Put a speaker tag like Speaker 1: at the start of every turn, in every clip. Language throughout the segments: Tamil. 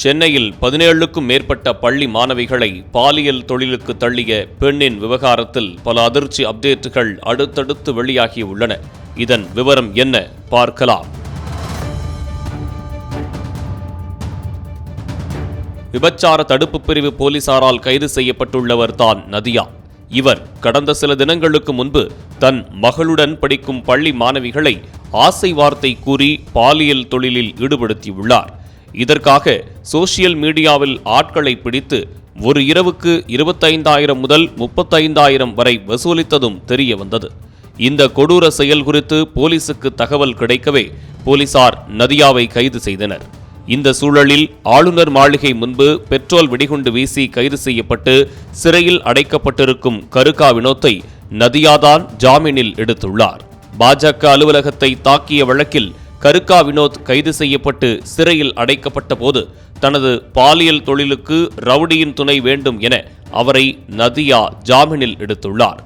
Speaker 1: சென்னையில் பதினேழுக்கும் மேற்பட்ட பள்ளி மாணவிகளை பாலியல் தொழிலுக்கு தள்ளிய பெண்ணின் விவகாரத்தில் பல அதிர்ச்சி அப்டேட்டுகள் அடுத்தடுத்து வெளியாகியுள்ளன. இதன் விவரம் என்ன? பார்க்கலாம். விபச்சார தடுப்பு பிரிவு போலீசாரால் கைது செய்யப்பட்டுள்ளவர் தான் நதியா. இவர் கடந்த சில தினங்களுக்கு முன்பு தன் மகளுடன் படிக்கும் பள்ளி மாணவிகளை ஆசை வார்த்தை கூறி பாலியல் தொழிலில் ஈடுபடுத்தியுள்ளார். இதற்காக சோசியல் மீடியாவில் ஆட்களை பிடித்து ஒரு இரவுக்கு இருபத்தைந்தாயிரம் முதல் முப்பத்தைந்தாயிரம் வரை வசூலித்ததும் தெரிய வந்தது இந்த கொடூர செயல் குறித்து போலீசுக்கு தகவல் கிடைக்கவே போலீசார் நதியாவை கைது செய்தனர். இந்த சூழலில் ஆளுநர் மாளிகை முன்பு பெட்ரோல் வெடிகுண்டு வீசி கைது செய்யப்பட்டு சிறையில் அடைக்கப்பட்டிருக்கும் கருக்கா வினோத்தை நதியாதான் ஜாமீனில் எடுத்துள்ளார். பாஜக அலுவலகத்தை தாக்கிய வழக்கில் கருக்கா வினோத் கைது செய்யப்பட்டு சிறையில் அடைக்கப்பட்ட போது தனது பாலியல் தொழிலுக்கு ரவுடியின் துணை வேண்டும் என அவரை நதியா ஜாமீனில் எடுத்துள்ளார்.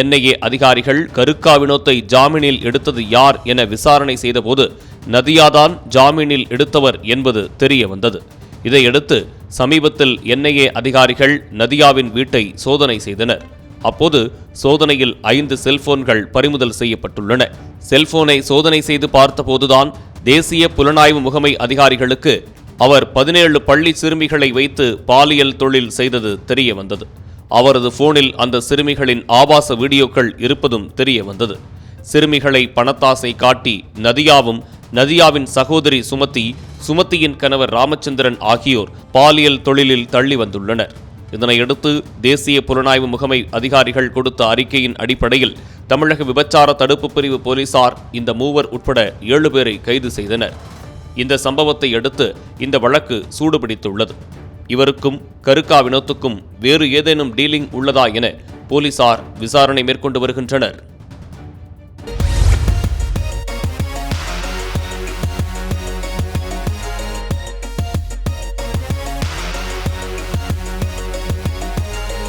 Speaker 1: என்ஐஏ அதிகாரிகள் கருக்கா வினோத்தை ஜாமீனில் எடுத்தது யார் என விசாரணை செய்தபோது நதியாதான் ஜாமீனில் எடுத்தவர் என்பது தெரிய வந்தது. இதையடுத்து சமீபத்தில் என்ஐஏ அதிகாரிகள் நதியாவின் வீட்டை சோதனை செய்தனர். அப்போது சோதனையில் ஐந்து செல்போன்கள் பறிமுதல் செய்யப்பட்டுள்ளன. செல்போனை சோதனை செய்து பார்த்தபோதுதான் தேசிய புலனாய்வு முகமை அதிகாரிகளுக்கு அவர் பதினேழு பள்ளி சிறுமிகளை வைத்து பாலியல் தொழில் செய்தது தெரிய வந்தது அவரது போனில் அந்த சிறுமிகளின் ஆபாச வீடியோக்கள் இருப்பதும் தெரிய வந்தது சிறுமிகளை பணத்தாசை காட்டி நதியாவும் நதியாவின் சகோதரி சுமதி சுமதியின் கணவர் ராமச்சந்திரன் ஆகியோர் பாலியல் தொழிலில் தள்ளி வந்துள்ளனர். இதனையடுத்து தேசிய புலனாய்வு முகமை அதிகாரிகள் கொடுத்த அறிக்கையின் அடிப்படையில் தமிழக விபச்சார தடுப்பு பிரிவு போலீசார் இந்த மூவர் உட்பட ஏழு பேரை கைது செய்தனர். இந்த சம்பவத்தை அடுத்து இந்த வழக்கு சூடுபிடித்துள்ளது. இவருக்கும் கருக்காவினத்துக்கும் வேறு ஏதேனும் டீலிங் உள்ளதா என போலீசார் விசாரணை மேற்கொண்டு வருகின்றனர்.